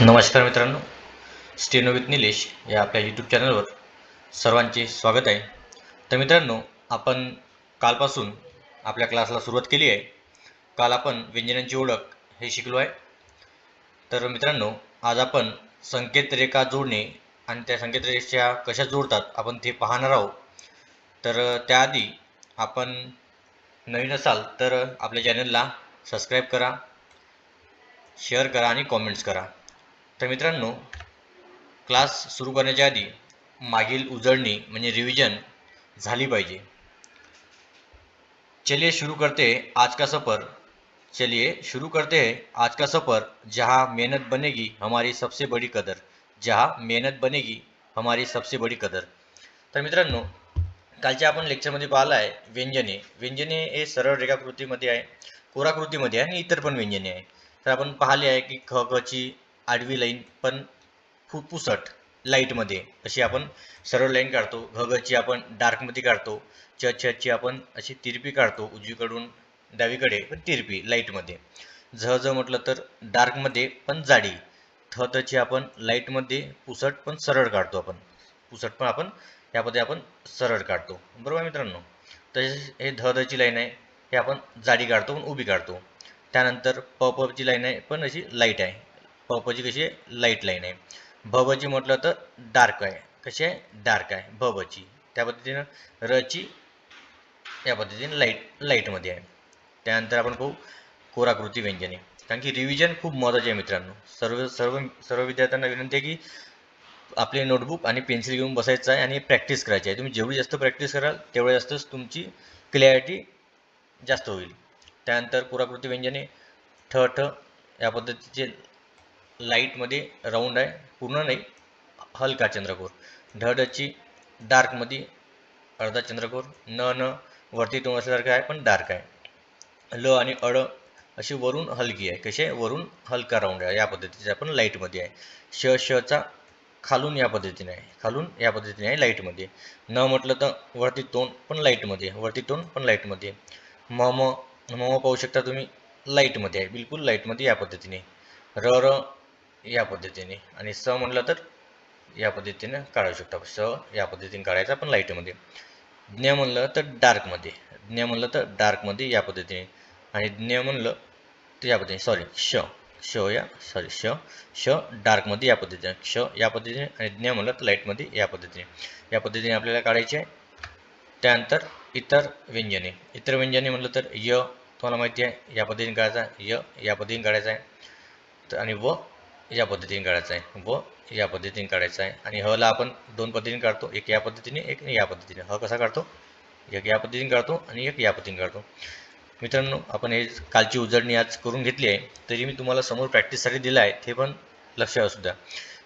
नमस्कार मित्रांनो steno with Nilesh या आपल्या यूट्यूब चॅनलवर सर्वांचे स्वागत आहे. तर मित्रांनो आपण कालपासून आपल्या क्लासला सुरुवात केली आहे. काल आपण व्यंजनांची ओळख हे शिकलो आहे. तर मित्रांनो आज आपण संकेतरेखा जोडणे आणि त्या संकेतरेषा कशा जोडतात आपण ते पाहणार आहोत. तर त्याआधी आपण नवीन असाल तर आपल्या चॅनलला सबस्क्राईब करा शेअर करा आणि कॉमेंट्स करा. तर मित्रांनो क्लास सुरू करण्याच्या आधी मागील उजळणी म्हणजे रिव्हिजन झाली पाहिजे. चलिए शुरू करते हैं आज का सफ़र. चलिए शुरू करते हैं आज का सफ़र जहाँ मेहनत बनेगी हमारी सबसे बड़ी कदर. जहाँ मेहनत बनेगी हमारी सबसे बड़ी कदर. तर मित्रांनो कालच्या आपण लेक्चरमध्ये पाहिलं आहे व्यंजने. व्यंजने हे सरळ रेखाकृतीमध्ये आहे कोराकृतीमध्ये आहे आणि इतर पण व्यंजने आहे. तर आपण पाहिले आहे की ख खची ची आडवी लाईन पण फु पुसट लाईटमध्ये. अशी आपण सरळ लाईन काढतो. घ आपण डार्कमध्ये काढतो. च छ आपण अशी तिरपी काढतो. उजवीकडून डावीकडे पण तिरपी लाईटमध्ये. झ म्हटलं तर डार्कमध्ये पण जाडी. थ त आपण लाईटमध्ये पुसट पण सरळ काढतो आपण. पुसट पण आपण यामध्ये आपण सरळ काढतो. बरोबर आहे मित्रांनो? तसेच हे ध ध लाईन आहे. हे आपण जाडी काढतो पण उभी काढतो. त्यानंतर प प लाईन आहे पण अशी लाइट आहे. प कशी आहे? लाइट लाईन आहे. भ म्हटलं तर डार्क आहे. कशी आहे? डार्क आहे. भ त्या पद्धतीनं रची या पद्धतीने लाइट लाईटमध्ये आहे. त्यानंतर आपण पाहू कोराकृती व्यंजने. कारण की रिव्हिजन खूप महत्त्वाचे आहे मित्रांनो. सर्व सर्व सर्व विद्यार्थ्यांना विनंती आहे की आपले नोटबुक आणि पेन्सिल घेऊन बसायचं आहे आणि प्रॅक्टिस करायची आहे. तुम्ही जेवढी जास्त प्रॅक्टिस कराल तेवढं जास्तच तुमची क्लॅरिटी जास्त होईल. त्यानंतर पुराकृती व्यंजने ठ ठ या पद्धतीचे लाईटमध्ये राऊंड आहे पूर्ण नाही हलका चंद्रकोर. ढडची डार्कमध्ये अर्धा चंद्रकोर न न वरती तोंड असल्यासारखं आहे पण डार्क आहे. ल आणि अड अशी वरून हलकी आहे कशी आहे? वरून हलका राऊंड आहे या पद्धतीचे आपण लाईटमध्ये आहे. श शचा खालून या पद्धतीने आहे खालून या पद्धतीने आहे लाईटमध्ये. न म्हटलं तर वरती तोंड पण लाईटमध्ये वरती तोंड पण लाईटमध्ये. म म म पाहू शकता तुम्ही लाईटमध्ये आहे बिलकुल लाईटमध्ये या पद्धतीने. र र या पद्धतीने. आणि स म्हटलं तर या पद्धतीने काढू शकता. स या पद्धतीने काढायचा पण लाईटमध्ये ज्ञ म्हणलं तर डार्कमध्ये ज्ञ म्हणलं तर डार्कमध्ये या पद्धतीने. आणि ज्ञ म्हणलं तर या पद्धतीने. सॉरी श. श या सॉरी श. श डार्कमध्ये या पद्धतीने. क्ष या पद्धतीने आणि ज्ञ म्हणलं तर लाईटमध्ये या पद्धतीने. या पद्धतीने आपल्याला काढायचे आहे. त्यानंतर इतर व्यंजने. इतर व्यंजने म्हटलं तर य. तुम्हाला माहिती आहे या पद्धतीने काढायचा य या पद्धतीने काढायचा आहे. तर आणि व या पद्धतीने काढायचा आहे. व या पद्धतीने काढायचा आहे आणि हला आपण दोन पद्धतीने काढतो. एक या पद्धतीने एक या पद्धतीने. ह कसा काढतो? एक या पद्धतीने काढतो आणि एक या पद्धतीने काढतो. मित्रांनो आपण हे कालची उजळणी आज करून घेतली आहे. तरी मी तुम्हाला समोर प्रॅक्टिससाठी दिलं आहे. ते पण लक्ष असू द्या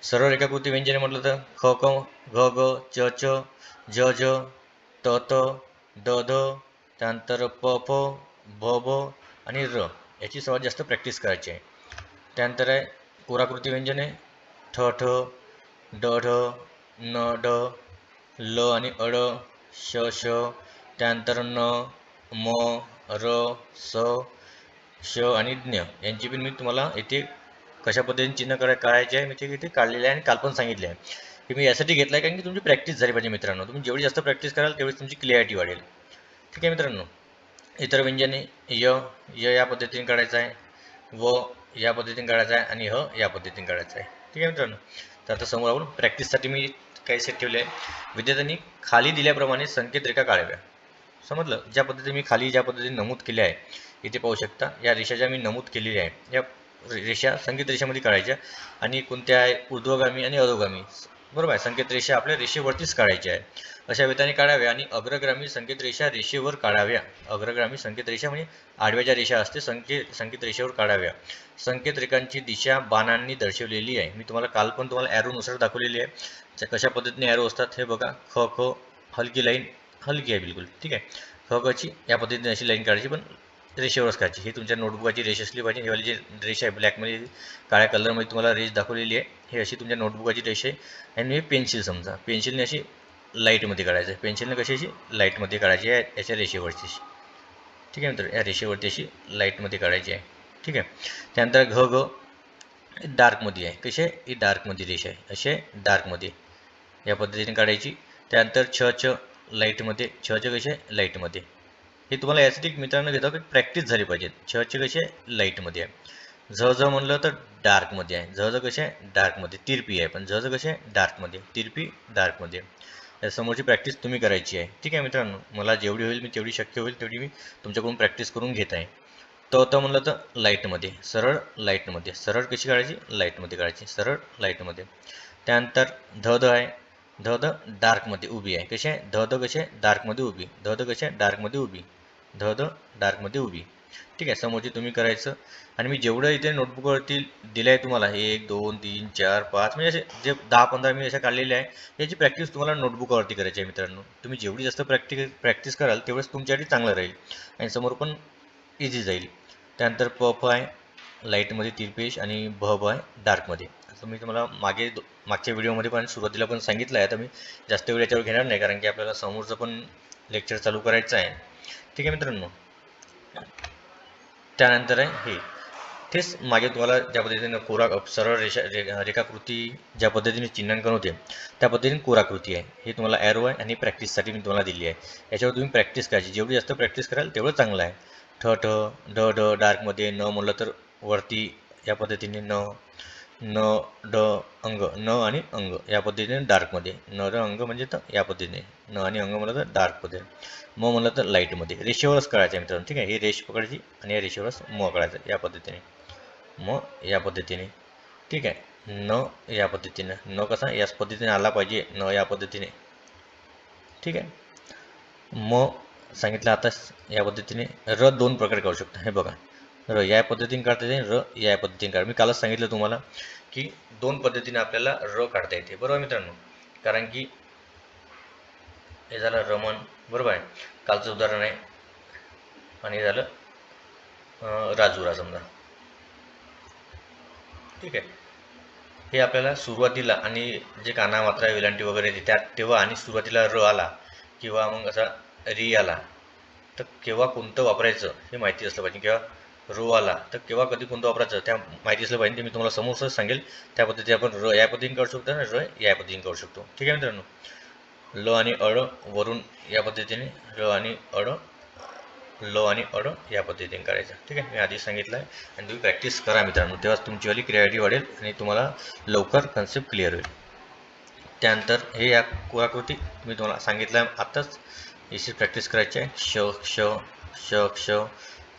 सरळ रेखाकृती व्यंजने म्हटलं तर ख क घ ग च च ज ज त त द ध त्यानंतर प फ भ भ आणि र याची सर्वात जास्त प्रॅक्टिस करायची आहे. त्यानंतर आहे पुराकृती व्यंजने ठ ठ ड ढ न ड ल आणि अड श श त्यानंतर न म र स श आणि ज्ञ यांची पण मी तुम्हाला इथे कशा पद्धतीने चिन्ह करा करायचे आहे मी ते इथे काढलेले आहे आणि काल पण सांगितले आहे. की मी यासाठी घेतलं आहे कारण की तुमची प्रॅक्टिस झाली पाहिजे मित्रांनो. तुम्ही जेवढी जास्त प्रॅक्टिस कराल तेवढी तुमची क्लिअरिटी वाढेल. ठीक आहे मित्रांनो. इतर व्यंजने य य या पद्धतीने काढायचं आहे. व या पद्धतीने काढायचं आहे आणि ह या पद्धतीने काढायचं आहे. ठीक आहे मित्रांनो? तर आता समोर आपण प्रॅक्टिससाठी मी काही सेट ठेवले आहे. विद्यार्थ्यांनी खाली दिल्याप्रमाणे संकेत रेखा काढाव्या. समजलं? ज्या पद्धतीने मी खाली ज्या पद्धतीने नमूद केले आहे इथे पाहू शकता या रेषा ज्या मी नमूद केलेल्या आहे या रेषा संगीत रेषामध्ये काढायच्या आणि कोणत्या आहे? ऊर्ध्वगामी आणि अधोगामी. बरोबर आहे. संकेत रेषा आपल्या रेषेवरतीच काढायची आहे. अशा विधाने काढाव्या आणि अग्रगामी संकेत रेषा रेषेवर काढाव्या. अग्रगामी संकेत रेषा म्हणजे आडव्या ज्या रेषा असते संकेत संकेत रेषेवर काढाव्या. संकेत रेखांची दिशा बाणांनी दर्शवलेली आहे. मी तुम्हाला काल पण तुम्हाला ॲरोनुसार दाखवलेली आहे. त्या कशा पद्धतीने ॲरो असतात हे बघा. ख ख हलकी लाईन हलकी आहे बिलकुल. ठीक आहे? ख खची या पद्धतीने अशी लाईन काढायची पण रेषेवरच काढायची. ही तुमच्या नोटबुकाची रेष असली पाहिजे. हे वाली जी रेष आहे ब्लॅकमध्ये काळ्या कलरमध्ये तुम्हाला रेष दाखवलेली आहे. हे अशी तुमच्या नोटबुकाची रेष आहे. आणि हे पेन्सिल समजा. पेन्सिलने अशी लाईटमध्ये काढायचं. आहे पेन्सिलने कशी अशी लाईटमध्ये काढायची? आहे याच्या रेषेवरची ठीक आहे नंतर या रेषेवरती अशी लाईटमध्ये काढायची आहे. ठीक आहे? त्यानंतर घ घ डार्कमध्ये आहे. कसे ही डार्कमध्ये रेष आहे. असे डार्कमध्ये या पद्धतीने काढायची. त्यानंतर छ छ लाईटमध्ये छ छ कसे लाईटमध्ये हे तुम्हाला यासाठी मित्रांनो घेतो की प्रॅक्टिस झाली पाहिजे छ छ कसे लाईटमध्ये आहे. झ झ म्हणलं तर डार्कमध्ये आहे. झ झ कसे डार्कमध्ये तिरपी आहे. पण झ झ कसे डार्कमध्ये तिरपी डार्कमध्ये या समोरची प्रॅक्टिस तुम्ही करायची आहे. ठीक आहे मित्रांनो? मला जेवढी होईल मी तेवढी शक्य होईल तेवढी मी तुमच्याकडून प्रॅक्टिस करून घेत आहे. तो त म्हणलं तर लाईटमध्ये सरळ लाईटमध्ये सरळ कशी काढायची? लाईटमध्ये काढायची. सरळ लाईटमध्ये त्यानंतर ध ध आहे. ध ध डार्कमध्ये उभी आहे. कशी आहे? ध ध कशी आहे? डार्कमध्ये उभी. ध ध कशी आहे? डार्कमध्ये उभी. ध ध डार्कमध्ये उभी. ठीक आहे समोरची तुम्ही करायचं. आणि मी जेवढं इथे नोटबुकवरती दिलं आहे तुम्हाला एक दोन तीन चार पाच म्हणजे असे जे दहा पंधरा मी अशा काढलेले आहे याची प्रॅक्टिस तुम्हाला नोटबुकवरती करायची आहे मित्रांनो. तुम्ही जेवढी जास्त प्रॅक्टिक प्रॅक्टिस कराल तेवढंच तुमच्यासाठी चांगलं राहील आणि समोर पण इझी जाईल. त्यानंतर पफ आहे लाईटमध्ये तिरपेश आणि भब आहे डार्कमध्ये असं मी तुम्हाला मागे मागच्या व्हिडिओमध्ये पण सुरुवातीला पण सांगितलं आहे तर मी जास्त वेळ याच्यावर घेणार नाही कारण की आपल्याला समोरचं पण लेक्चर चालू करायचं आहे. ठीक आहे मित्रांनो. त्यानंतर आहे हे. तेच मागे तुम्हाला ज्या पद्धतीने कोरा सरळ रेषा रे रेखाकृती ज्या पद्धतीने चिन्हांकन होते त्या पद्धतीने कोराकृती आहे. हे तुम्हाला ॲरो आहे आणि प्रॅक्टिससाठी मी तुम्हाला दिली आहे. याच्यावर तुम्ही प्रॅक्टिस करायची. जेवढी जास्त प्रॅक्टिस कराल तेवढं चांगलं आहे. ठ ठ ढ ढ डार्कमध्ये न म्हणलं तर वरती या पद्धतीने न न ड अंग. न आणि अंग. या पद्धतीने डार्कमध्ये न र अंग म्हणजे तर या पद्धतीने. न आणि अंग म्हणलं तर डार्कमध्ये म म्हणलं तर लाईटमध्ये रेषेवरच कळायचं आहे मित्रांनो. ठीक आहे? ही रेष पकडायची आणि या रेषेवरच म कळायचं या पद्धतीने. म या पद्धतीने. ठीक आहे? न या पद्धतीने. न कसा? याच पद्धतीने आला पाहिजे. न या पद्धतीने. ठीक आहे? म सांगितलं आताच. या पद्धतीने र दोन प्रकारे करू शकता. हे बघा. र या पद्धतीने काढता येते र या पद्धतीने काढ. मी कालच सांगितलं तुम्हाला की दोन पद्धतीने आपल्याला र काढता येते. बरोबर मित्रांनो? कारण की हे झालं रमण बरोबर आहे? कालचं उदाहरण आहे. आणि हे झालं राजूरा राजुरा समजा. ठीक आहे? हे आपल्याला सुरुवातीला आणि जे काना मात्रा वेलांटी वगैरे येते त्यात तेव्हा आणि सुरुवातीला र आला किंवा मग असा री आला तर केव्हा कोणतं वापरायचं हे माहिती असलं पाहिजे. किंवा रो आला. तर केव्हा कधी कोणतं वापरायचं त्या माहिती असलं पाहिजे ते मी तुम्हाला समोरच सांगेल. त्या पद्धतीने आपण र या पद्धतीने करू शकतो आणि र या पद्धतीने करू शकतो. ठीक आहे मित्रांनो? ल आणि अड वरून या पद्धतीने र आणि अड ल आणि अड या पद्धतीने काढायचं ठीक आहे? मी आधी सांगितलं आहे आणि तुम्ही प्रॅक्टिस करा मित्रांनो. तेव्हाच तुमचीवाली क्रिएटिव्ह वाढेल आणि तुम्हाला लवकर कन्सेप्ट क्लिअर होईल. त्यानंतर हे या कुराकृती मी तुम्हाला सांगितलं आहे आत्ताच. याची प्रॅक्टिस करायची आहे. श क्ष श क्ष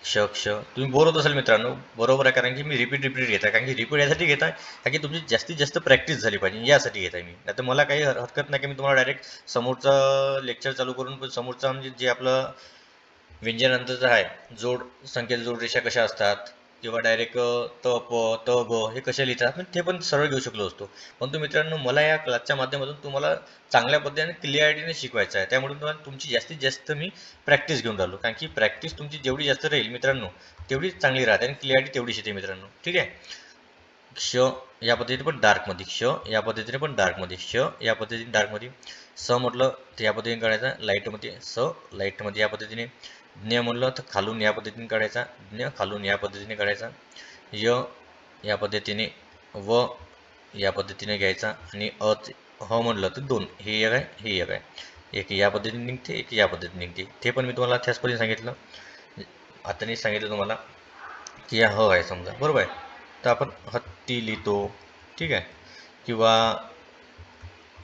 क्ष क्ष तुम्ही बोर होत असाल मित्रांनो बरोबर आहे कारण की मी रिपीट रिपीट घेत आहे कारण की रिपीट यासाठी घेत आहे कारण की तुमची जास्तीत जास्त प्रॅक्टिस झाली पाहिजे यासाठी घेत आहे मी. नाही तर मला काही हर- हरकत नाही की मी तुम्हाला डायरेक्ट समोरचं लेक्चर चालू करून पण समोरचा म्हणजे जे आपलं व्यंजनानंतरचं आहे जोड संख्येत जोड रेषा कशा असतात किंवा डायरेक्ट त प त ग हे कसे लिहितात मी ते पण सरळ घेऊ शकलो असतो. परंतु मित्रांनो मला या क्लासच्या माध्यमातून तुम्हाला चांगल्या पद्धतीने क्लिअरिटीने शिकवायचं आहे. त्यामुळे तुम्हाला तुमची जास्तीत जास्त मी प्रॅक्टिस घेऊन राहिलो. कारण की प्रॅक्टिस तुमची जेवढी जास्त राहील मित्रांनो तेवढी चांगली राहते आणि क्लिअरिटी तेवढीच येते मित्रांनो. ठीक आहे? क्ष या पद्धतीने पण डार्कमध्ये क्ष या पद्धतीने पण डार्कमध्ये क्ष या पद्धतीने डार्कमध्ये स म्हटलं तर या पद्धतीने करायचं लाईटमध्ये स लाईटमध्ये या पद्धतीने. ज्ञ म्हणलं तर खालून या पद्धतीने काढायचा ज्ञ खालून या पद्धतीने काढायचा य या पद्धतीने व या पद्धतीने घ्यायचा आणि अ ह म्हणलं तर दोन हे एक आहे हे एक आहे. एक या पद्धतीने निघते एक या पद्धतीने निघते. ते पण मी तुम्हाला त्याचपणे सांगितलं. आता मी सांगितलं तुम्हाला की या ह आहे समजा बरोबर आहे? तर आपण हत्ती लिहितो ठीक आहे? किंवा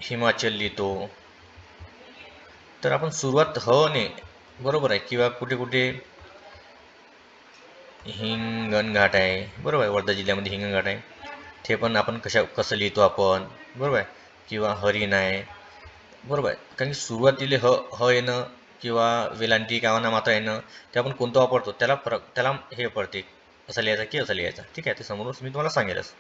हिमाचल लिहितो. तर आपण सुरुवात ह ने बरोबर आहे. किंवा कुठे कुठे हिंगणघाट आहे. बरोबर आहे. वर्धा जिल्ह्यामध्ये हिंगणघाट आहे. ते पण आपण कशा कसं लिहितो आपण? बरोबर आहे. किंवा हरिण आहे. बरोबर आहे. कारण की सुरुवातीला ह ह येणं किंवा वेलांटी गावांना मात्र येणं ते आपण कोणतं वापरतो? त्याला फरक त्याला हे पडते. असं लिहायचं की असं लिहायचं. ठीक आहे. ते समोरच मी तुम्हाला सांगेलच.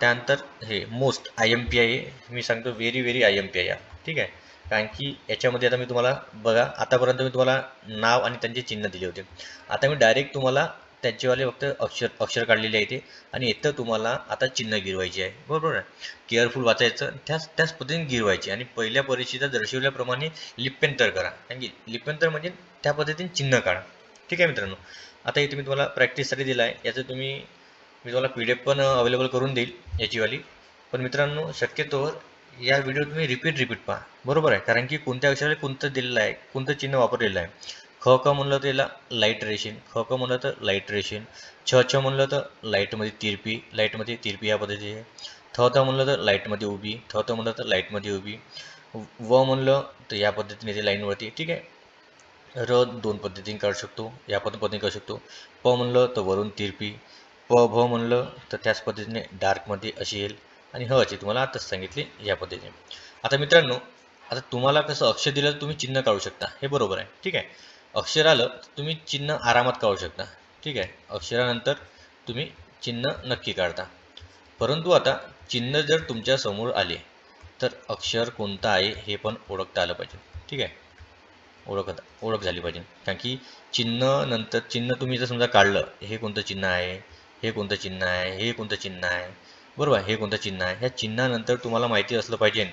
त्यानंतर हे most I M P I मी सांगतो very very I M P I ठीक आहे. कारण की याच्यामध्ये आता मी तुम्हाला बघा आतापर्यंत मी तुम्हाला नाव आणि त्यांचे चिन्ह दिले होते. आता मी डायरेक्ट तुम्हाला त्यांचेवाले फक्त अक्षर अक्षर काढलेले आहे ते. आणि इथं तुम्हाला आता चिन्ह गिरवायची आहे. बरोबर आहे? केअरफुल वाचायचं त्याच त्याच पद्धतीने गिरवायची. आणि पहिल्या परीक्षेचा दर्शवल्याप्रमाणे लिप्यंतर करा. कारण की लिप्यंतर म्हणजे त्या पद्धतीने चिन्ह काढा. ठीक आहे मित्रांनो? आता इथे मी तुम्हाला प्रॅक्टिससाठी दिला आहे याचं तुम्ही मी तुम्हाला पी डी एफ पण अवेलेबल करून देईल याचीवाली. पण मित्रांनो शक्यतोवर या व्हिडिओ तुम्ही रिपीट रिपीट पहा. बरोबर आहे? कारण की कोणत्या अक्षराला कोणतं दिलेलं आहे कोणतं चिन्ह वापरलेलं आहे? ख क म्हणलं तर याला लाइट रेशीन ख क म्हणलं तर लाइट रेशन छ छ म्हणलं तर लाईटमध्ये तिरपी लाईटमध्ये तिरपी या पद्धतीची. आहे थ थ म्हणलं तर लाईटमध्ये उभी थ थ म्हणलं तर लाईटमध्ये उभी व म्हणलं तर या पद्धतीने ते लाईनवरती ठीक आहे? र दोन पद्धतीने काढू शकतो या पद्धतीने काढू शकतो. प म्हणलं तर वरून तिरपी प भ म्हणलं तर त्याच पद्धतीने डार्कमध्ये अशी येईल. आणि ह ची तुम्हाला आताच सांगितली या पद्धतीने. आता मित्रांनो आता तुम्हाला कसं अक्षर दिलं तर तुम्ही चिन्ह काढू शकता. हे बरोबर आहे. ठीक आहे? अक्षर आलं तर तुम्ही चिन्ह आरामात काढू शकता. ठीक आहे? अक्षरानंतर तुम्ही चिन्ह नक्की काढता. परंतु आता चिन्ह जर तुमच्यासमोर आले तर अक्षर कोणतं आहे हे पण ओळखता आलं पाहिजे. ठीक आहे? ओळखता ओळख झाली पाहिजे. कारण की चिन्ह नंतर चिन्ह तुम्ही जर समजा काढलं हे कोणतं चिन्ह आहे? हे कोणतं चिन्ह आहे? हे कोणतं चिन्ह आहे? बरोबर हे कोणतं चिन्ह आहे? ह्या चिन्हानंतर तुम्हाला माहिती असलं पाहिजे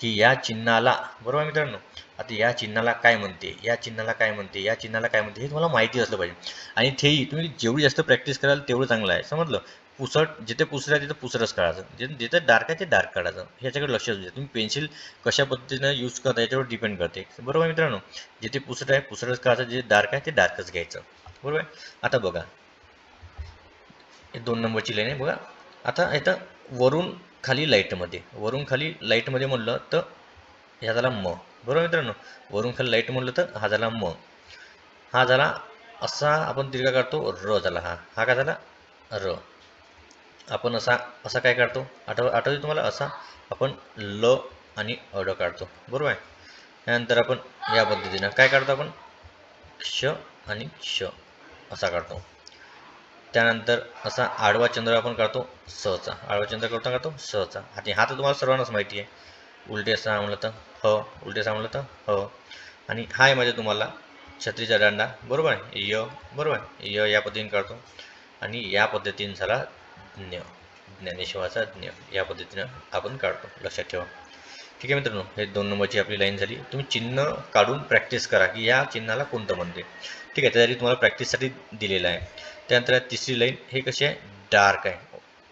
की या चिन्हाला बरोबर आहे मित्रांनो? आता या चिन्हाला काय म्हणते? या चिन्हाला काय म्हणते? या चिन्हाला काय म्हणते? हे तुम्हाला माहिती असलं पाहिजे. आणि तेही तुम्ही जेवढी जास्त प्रॅक्टिस कराल तेवढं चांगलं आहे. समजलं? पुसट जिथे पुसर आहे तिथं पुसरच काढायचं. जिथे जिथे डार्क आहे ते डार्क काढायचं. ह्याच्याकडे लक्ष द्या. तुम्ही पेन्सिल कशा पद्धतीनं यूज करता याच्यावर डिपेंड करते. बरोबर आहे मित्रांनो? जिथे पुसट आहे पुसरच काढायचं. जे डार्क आहे ते डार्कच घ्यायचं. बरोबर आहे? आता बघा. हे दोन नंबरची लाईन आहे बघा. आता इथं वरून खाली लाईटमध्ये वरून खाली लाईटमध्ये म्हणलं तर ह्या झाला म. बरोबर मित्रांनो? वरून खाली लाइट म्हणलं तर हा झाला म. हा झाला असा आपण दीर्घ काढतो र झाला हा. हा काय झाला? र. आपण असा असा काय काढतो? आठव आठवते तुम्हाला? असा आपण ल आणि अड काढतो. बरोबर आहे? त्यानंतर आपण या पद्धतीनं काय काढतो आपण? क्ष आणि क्ष असा काढतो. त्यानंतर असा आडवा चंद्र आपण काढतो सहचा आडवा चंद्र करता काढतो? सहचा आणि हा तर तुम्हाला सर्वांनाच माहिती आहे. उलटे असा म्हणलं तर ह उलटे असा म्हणलं तर ह. आणि हा आहे म्हणजे तुम्हाला छत्रीचा दांडा. बरोबर आहे? य बरोबर आहे? य या पद्धतीने काढतो. आणि या पद्धतीने झाला ज्ञ. ज्ञानेश्वराचा ज्ञ. या पद्धतीनं आपण काढतो. लक्षात ठेवा. ठीक आहे मित्रांनो हे दोन नंबरची आपली लाईन झाली. तुम्ही चिन्ह काढून प्रॅक्टिस करा की या चिन्हाला कोणतं म्हणते. ठीक आहे त्यासाठी तुम्हाला प्रॅक्टिससाठी दिलेलं आहे. त्यानंतर तिसरी लाईन हे कशी आहे? डार्क आहे.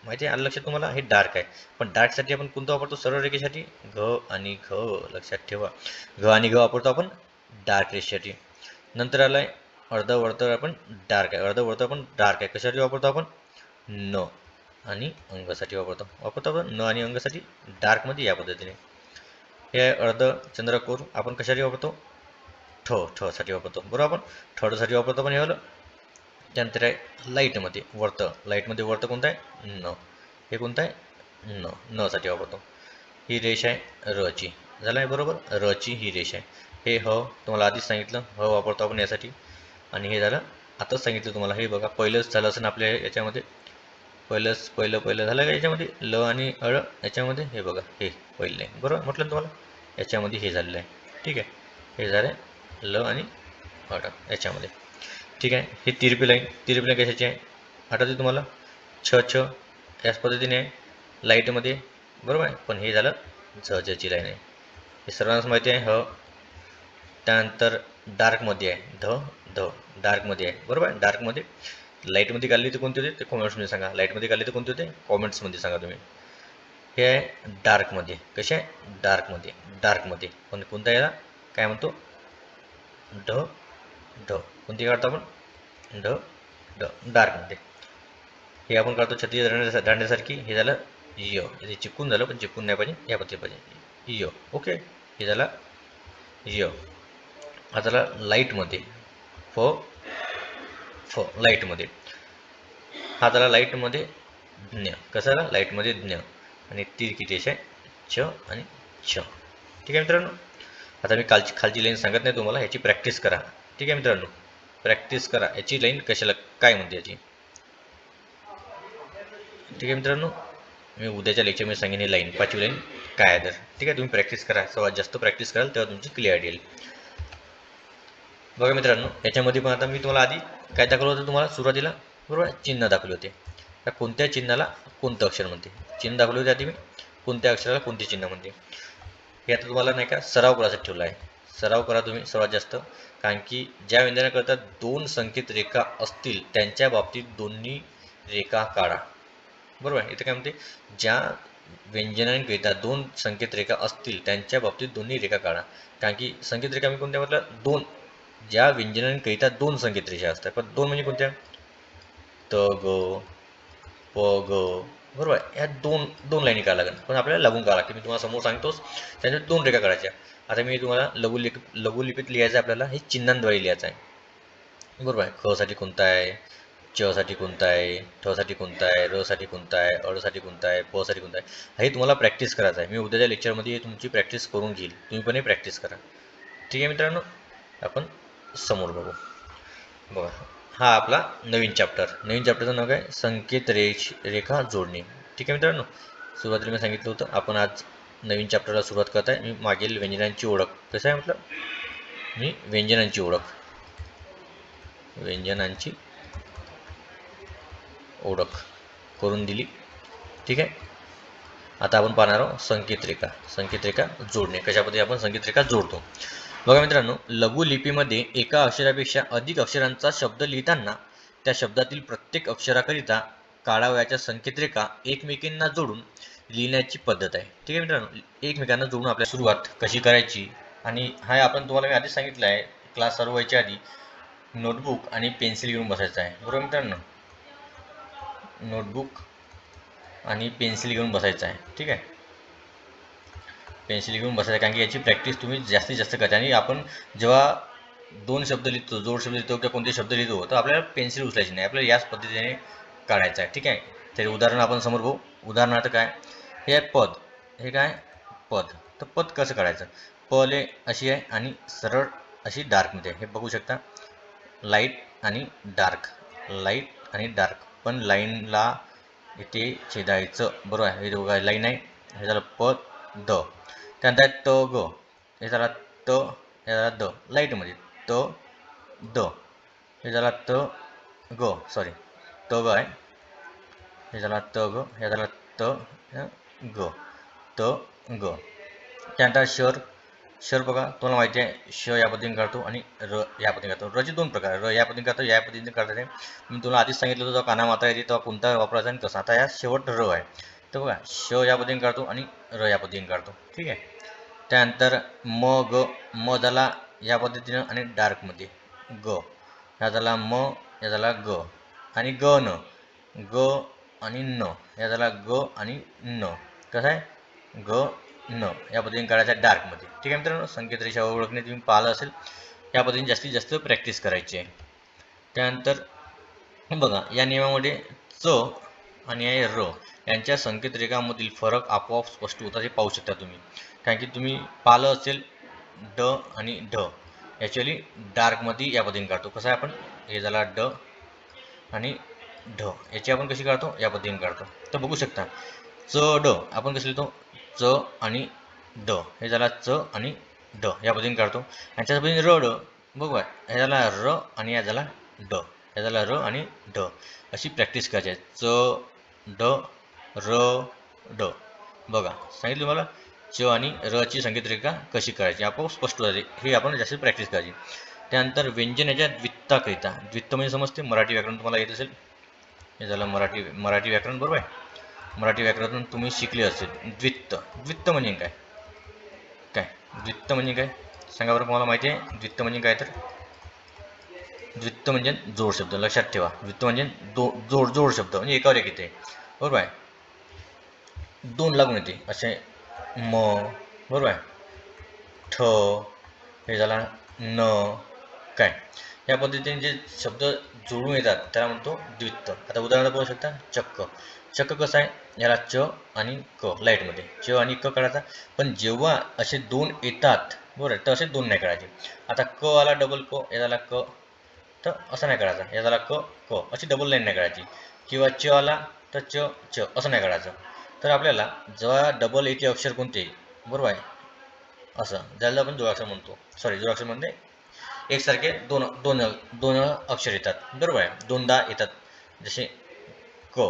माहिती आहे? आलं लक्षात तुम्हाला? हे डार्क आहे. पण डार्कसाठी आपण कोणतं वापरतो? सरळ रेखेसाठी घ आणि घ. लक्षात ठेवा. घ आणि घ वापरतो आपण डार्क रेषेसाठी. नंतर आलं आहे अर्धवर्तळ आपण डार्क आहे. अर्धवर्तळ आपण डार्क आहे. कशासाठी वापरतो आपण? न आणि अंगासाठी वापरतो. वापरतो आपण न आणि अंगासाठी? डार्कमध्ये या पद्धतीने. हे आहे अर्ध चंद्रकोर आपण कशासाठी वापरतो? ठ ठसाठी वापरतो. बरोबर? आपण ठसाठी वापरतो पण हे आलं. त्यानंतर आहे लाईटमध्ये वर्त. लाईटमध्ये वर्त कोणतं आहे? न. हे कोणतं आहे? न. नसाठी वापरतो. ही रेष आहे रची. झालं आहे बरोबर? रची ही रेष आहे. हे ह तुम्हाला आधीच सांगितलं. ह वापरतो आपण यासाठी. आणि हे झालं. आताच सांगितलं तुम्हाला. हे बघा पहिलंच झालं असं आपल्या याच्यामध्ये. पहिलंच पहिलं पहिलं झालं का याच्यामध्ये? ल आणि अळ याच्यामध्ये? हे बघा हे पहिलं आहे. बरोबर? म्हटलं तुम्हाला? याच्यामध्ये हे झालेलं आहे. ठीक आहे? हे झालं आहे. ल आणि अळ याच्यामध्ये. ठीक आहे? हे तिरपी लाईन तिरपी लाईन कशाची आहे? आठवते तुम्हाला? छ छ याच पद्धतीने आहे. लाईटमध्ये बरोबर आहे? पण हे झालं झ झची लाईन आहे. हे सर्वांनाच माहिती आहे. ह त्यानंतर डार्कमध्ये आहे. ध ध डार्कमध्ये आहे. बरोबर आहे? डार्कमध्ये. लाईटमध्ये काढली तर कोणते होते? ते कॉमेंट्समध्ये सांगा. लाईटमध्ये काढली तर कोणते होते? कॉमेंट्समध्ये सांगा तुम्ही. हे आहे डार्कमध्ये कसे आहे? डार्कमध्ये डार्कमध्ये पण कोणता याला काय म्हणतो? ढ ढ कोणती काढतो आपण? ढ ढ डार्कमध्ये हे आपण काढतो छत्री दांड्या दांड्यासारखी. हे झालं य. हे चिकून झालं पण चिकून नाही पाहिजे. या पद्धती पाहिजे. य. ओके? हे झाला य. हा झाला लाईटमध्ये फ हो, फ लाईटमध्ये हा झाला लाईटमध्ये ज्ञ. कसा झाला लाईटमध्ये ज्ञ. आणि ती किती आहे? छ आणि छ. ठीक आहे मित्रांनो? आता मी कालची खालची लाईन सांगत नाही तुम्हाला ह्याची प्रॅक्टिस करा. ठीक आहे मित्रांनो? प्रॅक्टिस करा. याची लाईन कशाला काय म्हणते याची? ठीक आहे मित्रांनो? मी उद्याच्या लेक्चरमध्ये सांगेन ही लाईन पाचवी लाईन काय आहे तर. ठीक आहे तुम्ही प्रॅक्टिस करा. सर्वात जास्त प्रॅक्टिस कराल तेव्हा तुमची क्लिअर येईल. बघा मित्रांनो याच्यामध्ये पण आता मी तुम्हाला आधी काय दाखवलं होतं तुम्हाला? सुरुवातीला? बरोबर? चिन्ह दाखवले होते. त्या कोणत्या चिन्हाला कोणतं अक्षर म्हणते? चिन्ह दाखवले होते आधी मी. कोणत्या अक्षराला कोणते चिन्ह म्हणते? हे आता तुम्हाला नाही का सराव करायसाठी ठेवला आहे. सराव करा तुम्ही सर्वात जास्त. कारण की ज्या विज्ञानाकरता दोन संकेत रेखा असतील त्यांच्या बाबतीत दोन्ही रेखा काढा. बरोबर? आहे इथे काय म्हणते? ज्या व्यंजनांकरिता दोन संकेत रेखा असतील त्यांच्या बाबतीत दोन्ही रेखा काढा. कारण की संकेत रेखा मी कोणत्या म्हटलं? दोन ज्या व्यंजनांकरिता दोन संकेत रेषा असतात पण दोन म्हणजे कोणत्या? त ग प ग बरोबर? ह्या दोन दोन लाईनी काय लागेल. पण आपल्याला लागून करावं लागते. मी तुम्हाला समोर सांगतोच त्याच्यात दोन रेखा काढायच्या आता मी तुम्हाला लघुलिप लघुलिपीत लिहायचं आहे आपल्याला हे चिन्हांद्वारे लिहायचं आहे. बरोबर? आहे खसाठी कोणता आहे च साठी कोणता आहे ठसाठी कोणता आहे र साठी कोणता आहे अळसाठी कोणता आहे प साठी कोणता आहे हे तुम्हाला प्रॅक्टिस करायचं आहे. मी उद्याच्या लेक्चरमध्ये तुमची प्रॅक्टिस करून घेईल. तुम्ही पण हे प्रॅक्टिस करा. ठीक आहे मित्रांनो? आपण समोर बघू. बघा. हा आपला नवीन चॅप्टर नवीन चॅप्टरचं नाव काय? संकेत रेष रेखा जोडणे. ठीक आहे मित्रांनो? सुरुवातीला मी सांगितलं होतं आपण आज नवीन चॅप्टरला सुरुवात करत आहे मी मागील व्यंजनांची ओळख. कसं आहे म्हटलं? मी व्यंजनांची ओळख. व्यंजनांची ओळख करून दिली. ठीक आहे? आता आपण पाहणार आहोत संकेत रेखा. संकेत रेखा जोडणे. कशापद्धती आपण संकेतरेखा जोडतो? बघा मित्रांनो लघुलिपीमध्ये एका अक्षरापेक्षा अधिक अक्षरांचा शब्द लिहिताना त्या शब्दातील प्रत्येक अक्षराकरिता काढावयाच्या संकेतरेखा एकमेकींना जोडून लिहिण्याची पद्धत आहे. ठीक आहे मित्रांनो एकमेकांना जोडून आपल्या सुरुवात कशी करायची? आणि हा आपण तुम्हाला मी आधीच सांगितलं आहे क्लास सर्व व्हायच्या आधी नोटबुक आणि पेन्सिल घेऊन बसायचं आहे. बरोबर मित्रांनो? नोटबुक आणि पेन्सिल घेऊन बसायचं आहे. ठीक आहे? पेन्सिल घेऊन बसायचं. कारण की याची प्रॅक्टिस तुम्ही जास्तीत जास्त करता आणि आपण जेव्हा दोन शब्द लिहितो जोड शब्द लिहितो किंवा कोणते शब्द लिहितो तर आपल्याला पेन्सिल उचलायची नाही. आपल्याला याच पद्धतीने काढायचं आहे. ठीक आहे? तरी उदाहरण आपण समोर बघू. उदाहरणार्थ काय? हे आहे पद. हे काय? पद. तर पद कसं काढायचं? पले अशी आहे आणि सरळ अशी डार्कमध्ये आहे. हे बघू शकता. लाइट आणि डार्क. लाइट आणि डार्क. पण लाईनला इथे छेदायचं. बरोबर आहे. हे दोघं लाईन आहे. हे झालं प द. त्यानंतर आहे त ग हे झाला त हे झाला द लाईटमध्ये त द हे झाला त ग सॉरी त ग आहे. हे झाला त ग हे झाला त ग त ग. त्यानंतर शर शर बघा तुम्हाला माहिती आहे श या पद्धतीने काढतो आणि र या पद्धतीने काढतो. रचे दोन प्रकार र या पद्धतीने काढतो या पद्धतीने काढतात मी तुला आधीच सांगितलं होतं काना माता येते तेव्हा कोणता वापरायचा आणि कसा. आता या शेवट र आहे. तर बघा श या पद्धतीने काढतो आणि र या पद्धतीने काढतो. ठीक आहे? त्यानंतर म ग म झाला या पद्धतीनं आणि डार्कमध्ये ग. ह्या झाला म या झाला ग. आणि ग न. ग आणि न. या झाला ग आणि न. कसं आहे? ग न. या पद्धतीने काढायचं डार्कमध्ये ठीक आहे मित्रांनो? संकेत रेषा ओळखणे तुम्ही पाहिलं असेल या पद्धतीने जास्तीत जास्त प्रॅक्टिस करायची आहे. त्यानंतर बघा या नियमामध्ये च आणि आहे र यांच्या संकेत रेखामधील फरक आपोआप स्पष्ट होता हे पाहू शकता तुम्ही. कारण की तुम्ही पालं असेल ड आणि ढ. ॲक्च्युअली डार्कमध्ये या पद्धतीने काढतो. कसं आहे आपण? हे झाला ड आणि ढ. याची आपण कशी काढतो? या पद्धतीने काढतो. तर बघू शकता. च ड. आपण कसं लिहितो? च आणि ड. हे झाला च आणि ड. या पद्धतीने काढतो. आणि त्याच पद्धतीने र ड. बघू हे झाला र आणि या झाला ड. हे झाला र आणि ड अशी प्रॅक्टिस करायची आहे. च ड र ड. बघा. सांगितलं मला? च आणि र ची रेखा कशी करायची? आपोआप स्पष्ट होते हे आपण जास्त प्रॅक्टिस करायची. त्यानंतर व्यंजनाच्या द्वित्ताकरिता. द्वित्त म्हणजे समजते मराठी व्याकरण तुम्हाला येत असेल. हे झालं मराठी मराठी व्याकरण बरोबर आहे? मराठी व्याकरण तुम्ही शिकले असेल. द्वित्त. द्वित्त म्हणजे काय? काय? द्वित्त म्हणजे काय? सांगा बरं तुम्हाला माहिती आहे? द्वित्त म्हणजे काय तर? द्वित्त म्हणजे जोड शब्द. लक्षात ठेवा. द्वित्त म्हणजे दो जोड जोड शब्द. म्हणजे एकावर एक येते. बरोबर आहे? दोन लागून येते. असे म बरोबर? आहे ठ हे झाला न काय? या पद्धतीने जे शब्द जोडून येतात त्याला म्हणतो द्वित्त आता उदाहरण पाहू शकता चक्क. चक्क कसं आहे? याला च आणि क लाईटमध्ये. च आणि क काढायचा. पण जेव्हा असे दोन येतात बरोबर? तर असे दोन नाही काढायचे. आता क आला डबल क या झाला क. तर असं नाही काढायचा. या झाला क क. अशी डबल लाईन नाही काढायची. किंवा च आला तर च च. असं नाही काढायचं. तर आपल्याला जेव्हा डबल येते अक्षर कोणते? बरोबर आहे. असं. ज्याला आपण जोडाक्षर म्हणतो. सॉरी जोडाक्षर म्हणजे एकसारखे दोन दोन दोन अक्षर येतात. बरोबर आहे. दोनदा येतात. जसे क.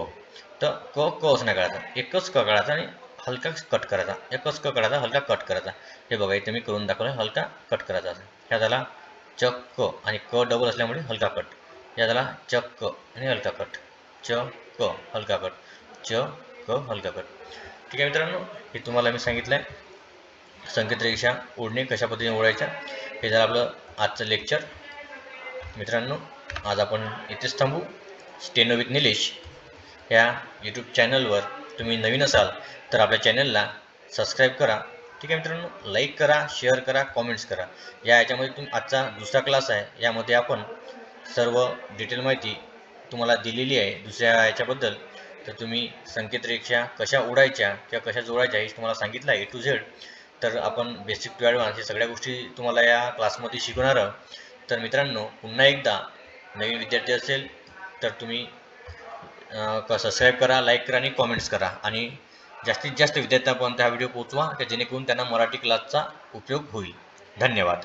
तर क क असं नाही काढायचा. एकच क काढायचा आणि हलका कट करायचा. एकच क काढायचा हलका कट करायचा. हे बघा इथे मी करून दाखवलं हलका कट करायचा. ह्या झाला चक्क आणि क डबल असल्यामुळे हलका कट. या झाला चक्क आणि हलका कट. च क हलका कट. च क हलका कर. ठीक आहे मित्रांनो हे तुम्हाला मी सांगितलं आहे संकेतरेषा ओढणे कशा पद्धतीने ओढायच्या हे झालं आपलं आजचं लेक्चर. मित्रांनो आज आपण इथेच थांबू. स्टेनो विथ निलेश ह्या यूट्यूब चॅनलवर तुम्ही नवीन असाल तर आपल्या चॅनलला सबस्क्राईब करा. ठीक आहे मित्रांनो लाईक करा शेअर करा कॉमेंट्स करा. या याच्यामध्ये तुम आजचा दुसरा क्लास आहे. यामध्ये आपण सर्व डिटेल माहिती तुम्हाला दिलेली आहे. दुसऱ्या याच्याबद्दल तर तुम्ही संकेत कशा उडायच्या किंवा कशा जोडायच्या हे तुम्हाला सांगितलं आहे ए टू झेड तर आपण बेसिक टू ॲडव्हान्स हे सगळ्या गोष्टी तुम्हाला या क्लासमध्ये शिकवणार आहोत. तर मित्रांनो पुन्हा एकदा नवीन विद्यार्थी असेल तर तुम्ही सबस्क्राईब करा लाईक करा आणि कॉमेंट्स करा. आणि जास्तीत जास्त विद्यार्थ्यांपर्यंत हा व्हिडिओ पोहोचवा की जेणेकरून त्यांना मराठी क्लासचा उपयोग होईल. धन्यवाद.